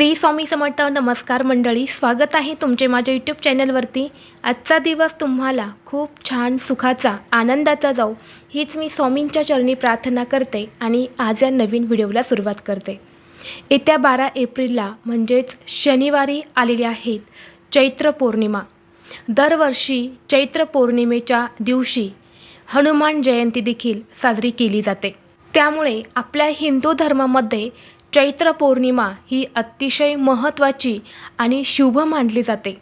श्री स्वामी समर्थ नमस्कार मंडळी स्वागत आहे तुमचे माझ्या यूट्यूब चॅनलवरती आजचा दिवस तुम्हाला खूप छान सुखाचा आनंदाचा जाऊ हीच मी स्वामींच्या चरणी प्रार्थना करते आणि आज या नवीन व्हिडिओला सुरुवात करते. येत्या बारा एप्रिलला म्हणजेच शनिवारी आलेल्या आहेत चैत्र पौर्णिमा. दरवर्षी चैत्र पौर्णिमेच्या दिवशी हनुमान जयंती देखील साजरी केली जाते. त्यामुळे आपल्या हिंदू धर्मामध्ये चैत्र पौर्णिमा ही अतिशय महत्त्वाची आणि शुभ मानली जाते.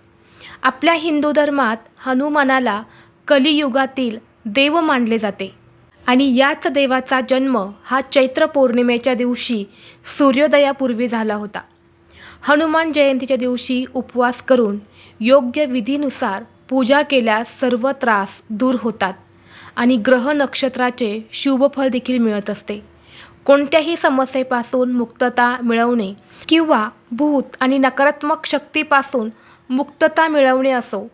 आपल्या हिंदू धर्मात हनुमानाला कलियुगातील देव मानले जाते आणि याच देवाचा जन्म हा चैत्र पौर्णिमेच्या दिवशी सूर्योदयापूर्वी झाला होता. हनुमान जयंतीच्या दिवशी उपवास करून योग्य विधीनुसार पूजा केल्यास सर्व त्रास दूर होतात आणि ग्रह नक्षत्राचे शुभफळ देखील मिळत असते. कोणत्याही समस्येपासून मुक्तता मिळवणे किंवा भूत आणि नकारात्मक शक्तीपासून मुक्तता मिळवणे असो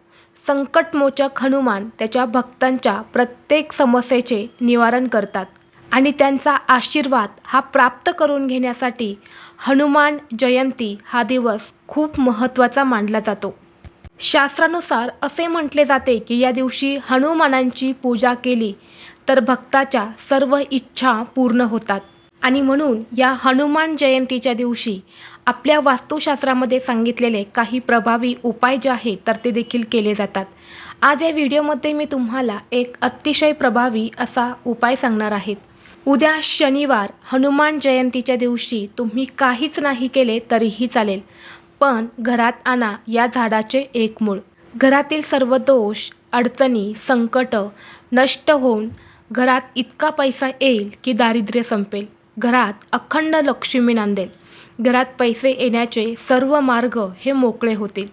संकटमोचक हनुमान त्याच्या भक्तांच्या प्रत्येक समस्येचे निवारण करतात आणि त्यांचा आशीर्वाद हा प्राप्त करून घेण्यासाठी हनुमान जयंती हा दिवस खूप महत्त्वाचा मानला जातो. शास्त्रानुसार असे म्हटले जाते की या दिवशी हनुमानांची पूजा केली तर भक्ताच्या सर्व इच्छा पूर्ण होतात. आणि म्हणून या हनुमान जयंतीच्या दिवशी आपल्या वास्तुशास्त्रामध्ये सांगितलेले काही प्रभावी उपाय जे आहेत तर ते देखील केले जातात. आज या व्हिडिओमध्ये मी तुम्हाला एक अतिशय प्रभावी असा उपाय सांगणार आहेत उद्या शनिवार हनुमान जयंतीच्या दिवशी तुम्ही काहीच नाही केले तरीही चालेल पण घरात आणा या झाडाचे एक मूळ. घरातील सर्व दोष अडचणी संकट नष्ट होऊन घरात इतका पैसा येईल की दारिद्र्य संपेल. घरात अखंड लक्ष्मी नांदेल. घरात पैसे येण्याचे सर्व मार्ग हे मोकळे होतील.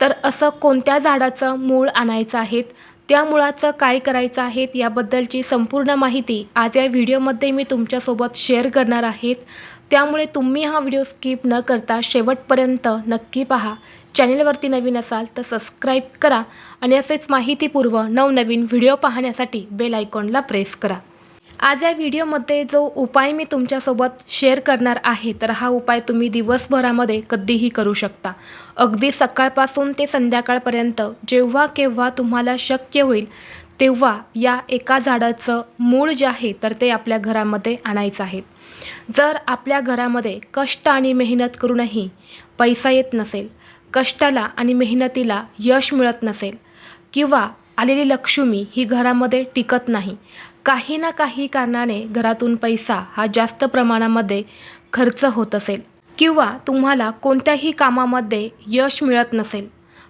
तर असं कोणत्या झाडाचं मूळ आणायचं आहेत? त्या मुळाचं काय करायचं आहेत? याबद्दलची संपूर्ण माहिती आज या व्हिडिओमध्ये मी तुमच्यासोबत शेअर करणार आहेत. त्यामुळे तुम्ही हा व्हिडिओ स्किप न करता शेवटपर्यंत नक्की पहा. चॅनेलवरती नवीन असाल तर सबस्क्राईब करा आणि असेच माहितीपूर्व नवनवीन व्हिडिओ पाहण्यासाठी बेल आयकॉनला प्रेस करा. आज या व्हिडिओमध्ये जो उपाय मी तुमच्यासोबत शेअर करणार आहे तर हा उपाय तुम्ही दिवसभरामध्ये कधीही करू शकता. अगदी सकाळपासून ते संध्याकाळपर्यंत जेव्हा केव्हा तुम्हाला शक्य होईल तेव्हा या एका झाडाचं मूळ जे आहे तर ते आपल्या घरामध्ये आणायचं आहे. जर आपल्या घरामध्ये कष्ट आणि मेहनत करूनही पैसा येत नसेल कष्टाला आणि मेहनतीला यश मिळत नसेल किंवा आलेली लक्ष्मी ही घरामध्ये टिकत नाही काही ना काही कारणाने घरातून पैसा हा जास्त प्रमाणामध्ये खर्च होत असेल. किंवा तुम्हाला कोणत्याही कामामध्ये यश मिळत नसेल.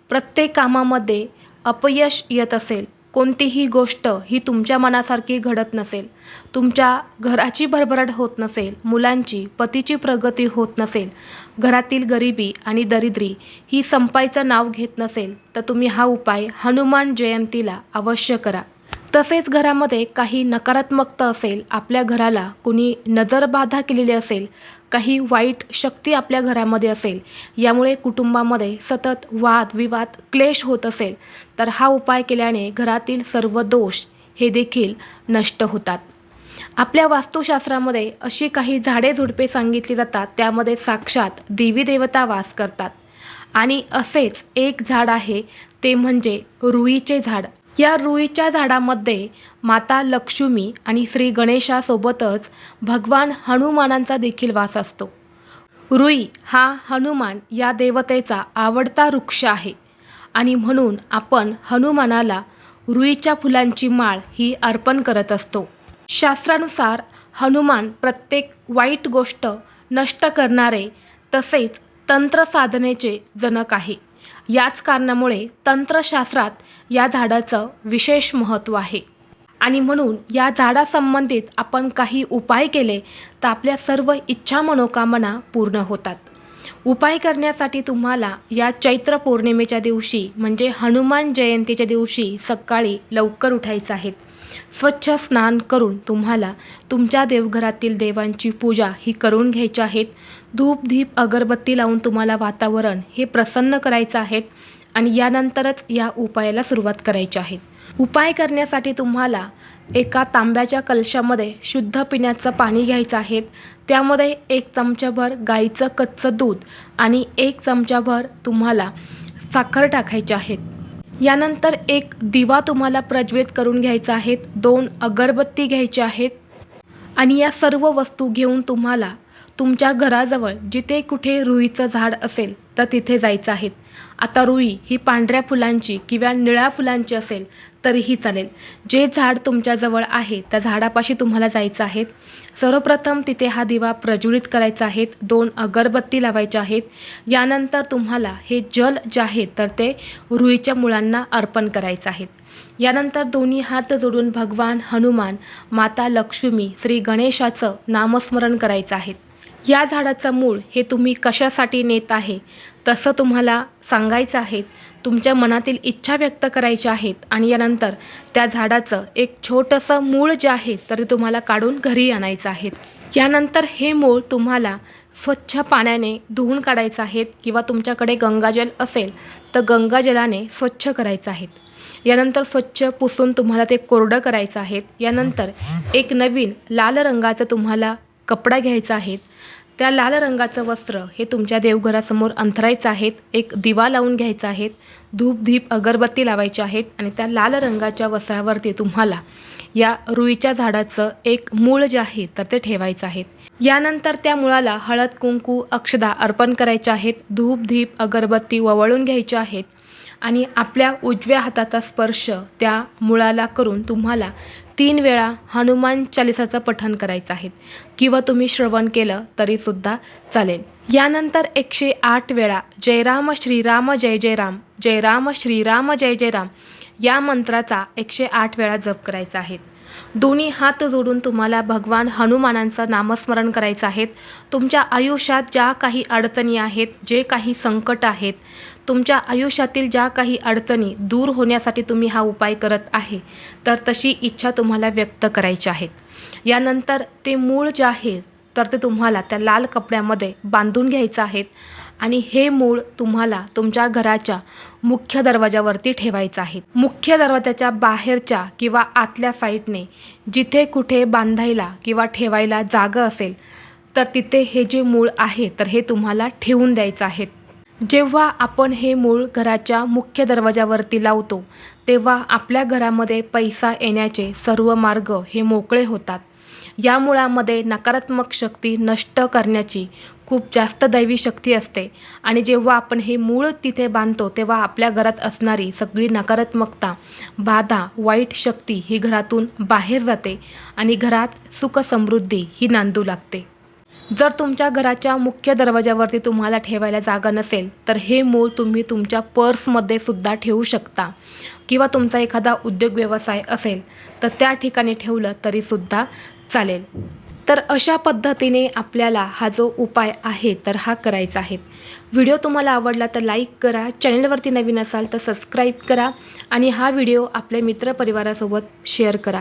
प्रत्येक कामामध्ये अपयश येत असेल. कोणतीही गोष्ट ही तुमच्या मनासारखी घडत नसेल. तुमच्या घराची भरभराट होत नसेल. मुलांची पतीची प्रगती होत नसेल. घरातील गरिबी आणि दरिद्री ही संपायचं नाव घेत नसेल तर तुम्ही हा उपाय हनुमान जयंतीला अवश्य करा. तसेच घरामध्ये काही नकारात्मकता असेल आपल्या घराला कुणी नजरबाधा केलेली असेल काही वाईट शक्ती आपल्या घरामध्ये असेल यामुळे कुटुंबामध्ये सतत वाद विवाद क्लेश होत असेल तर हा उपाय केल्याने घरातील सर्व दोष हे देखील नष्ट होतात. आपल्या वास्तुशास्त्रामध्ये अशी काही झाडे झुडपे सांगितली जातात त्यामध्ये साक्षात देवी देवता वास करतात. आणि असेच एक झाड आहे ते म्हणजे रुईचे झाड. या रुईच्या झाडामध्ये माता लक्ष्मी आणि श्री गणेशासोबतच भगवान हनुमानांचा देखील वास असतो. रुई हा हनुमान या देवतेचा आवडता वृक्ष आहे आणि म्हणून आपण हनुमानाला रुईच्या फुलांची माळ ही अर्पण करत असतो. शास्त्रानुसार हनुमान प्रत्येक वाईट गोष्ट नष्ट करणारे तसेच तंत्र साधनेचे जनक आहे. याच कारणामुळे तंत्रशास्त्रात या झाडाचं विशेष महत्त्व आहे. आणि म्हणून या झाडासंबंधित आपण काही उपाय केले तर आपल्या सर्व इच्छा मनोकामना पूर्ण होतात. उपाय करण्यासाठी तुम्हाला या चैत्र पौर्णिमेच्या दिवशी म्हणजे हनुमान जयंतीच्या दिवशी सकाळी लवकर उठायचं आहे. स्वच्छ स्नान करून तुम्हाला तुमच्या देवघरातील देवांची पूजा ही करून घ्यायची आहेत. धूप धीप अगरबत्ती लावून तुम्हाला वातावरण हे प्रसन्न करायचं आहे आणि यानंतरच या उपायाला सुरुवात करायची आहे उपाय करण्यासाठी तुम्हाला एका तांब्याच्या कलशामध्ये शुद्ध पिण्याचं पाणी घ्यायचं आहे. त्यामध्ये एक चमचाभर गाईचं कच्चं दूध आणि एक चमचाभर तुम्हाला साखर टाकायची आहेत यानंतर एक दिवा तुम्हाला प्रज्वलित करून घ्यायचा आहे दोन अगरबत्ती घ्यायच्या आहेत आणि या सर्व वस्तू घेऊन तुम्हाला तुमच्या घराजवळ जिथे कुठे रुईचं झाड असेल तर तिथे जायचं आहे. आता रुई ही पांढऱ्या फुलांची किंवा निळ्या फुलांची असेल तरीही चालेल. जे झाड तुमच्याजवळ आहे त्या झाडापाशी तुम्हाला जायचं आहे. सर्वप्रथम तिथे हा दिवा प्रज्वलित करायचा आहे. दोन अगरबत्ती लावायच्या आहेत. यानंतर तुम्हाला हे जल जे आहे तर ते रुईच्या मुळांना अर्पण करायचं आहे. यानंतर दोन्ही हात जोडून भगवान हनुमान माता लक्ष्मी श्री गणेशाचं नामस्मरण करायचं आहे. या झाडाचं मूळ हे तुम्ही कशासाठी नेत आहे? तसं तुम्हाला सांगायचं आहे तुमच्या मनातील इच्छा व्यक्त करायच्या आहेत आणि यानंतर त्या झाडाचं एक छोटंसं मूळ जे आहे तर ते तुम्हाला काढून घरी आणायचं आहे यानंतर हे मूळ तुम्हाला स्वच्छ पाण्याने धुवून काढायचं आहेत किंवा तुमच्याकडे गंगाजल असेल तर गंगाजलाने स्वच्छ करायचं आहेत. यानंतर स्वच्छ पुसून तुम्हाला ते कोरडं करायचं आहेत. यानंतर एक नवीन लाल रंगाचं तुम्हाला कपडा घ्यायचा आहे. त्या लाल रंगाचं वस्त्र हे तुमच्या देवघरासमोर अंथरायचं आहेत एक दिवा लावून घ्यायचा आहेत धूप धीप अगरबत्ती लावायची आहेत आणि त्या लाल रंगाच्या वस्त्रावरती तुम्हाला या रुईच्या झाडाचं एक मूळ जे आहे तर ते ठेवायचं आहे. यानंतर त्या मुळाला हळद कुंकू अक्षदा अर्पण करायच्या आहेत. धूप धीप अगरबत्ती ववळून घ्यायच्या आहेत. आणि आपल्या उजव्या हाताचा स्पर्श त्या मुळाला करून तुम्हाला तीन वेळा हनुमान चालिसाचं पठण करायचं आहे. किंवा तुम्ही श्रवण केलं तरीसुद्धा चालेल. यानंतर एकशे आठ वेळा जयराम श्रीराम जय जय राम जय राम श्रीराम जय जय राम या मंत्राचा एकशे आठ वेळा जप करायचा आहे. दोन्ही हात जोडून तुम्हाला भगवान हनुमानांचं नामस्मरण करायचं आहे. तुमच्या आयुष्यात ज्या काही अडचणी आहेत जे काही संकट आहेत तुमच्या आयुष्यातील ज्या काही अडचणी दूर होण्यासाठी तुम्ही हा उपाय करत आहे तर तशी इच्छा तुम्हाला व्यक्त करायची आहेत. यानंतर ते मूळ जे आहे तर ते तुम्हाला त्या लाल कपड्यामध्ये बांधून घ्यायचं आहेत आणि हे मूळ तुम्हाला तुमच्या घराच्या मुख्य दरवाजावरती ठेवायचं आहे. मुख्य दरवाजाच्या बाहेरच्या किंवा आतल्या साईडने जिथे कुठे बांधायला किंवा ठेवायला जागा असेल तर तिथे हे जे मूळ आहे तर हे तुम्हाला ठेवून द्यायचं आहेत. जेव्हा आपण हे मूळ घराच्या मुख्य दरवाजावरती लावतो तेव्हा आपल्या घरामध्ये पैसा येण्याचे सर्व मार्ग हे मोकळे होतात. या मुळामध्ये नकारात्मक शक्ती नष्ट करण्याची खूप जास्त दैवी शक्ती असते आणि जेव्हा आपण हे मूळ तिथे बांधतो तेव्हा आपल्या घरात असणारी सगळी नकारात्मकता बाधा वाईट शक्ती ही घरातून बाहेर जाते आणि घरात सुख समृद्धी ही नांदू लागते. जर तुमच्या घराच्या मुख्य दरवाजावरती तुम्हाला ठेवायला जागा नसेल तर हे मूळ तुम्ही तुमच्या पर्समध्ये सुद्धा ठेवू शकता. किंवा तुमचा एखादा उद्योग व्यवसाय असेल तर त्या ठिकाणी ठेवलं तरीसुद्धा चालेल. तर अशा पद्धतीने आपल्याला हा जो उपाय आहे तर हा करायचा आहे. व्हिडिओ तुम्हाला आवडला तर लाईक करा चॅनलवरती नवीन असाल तर सबस्क्राईब करा आणि हा व्हिडिओ आपल्या मित्रपरिवारासोबत शेअर करा.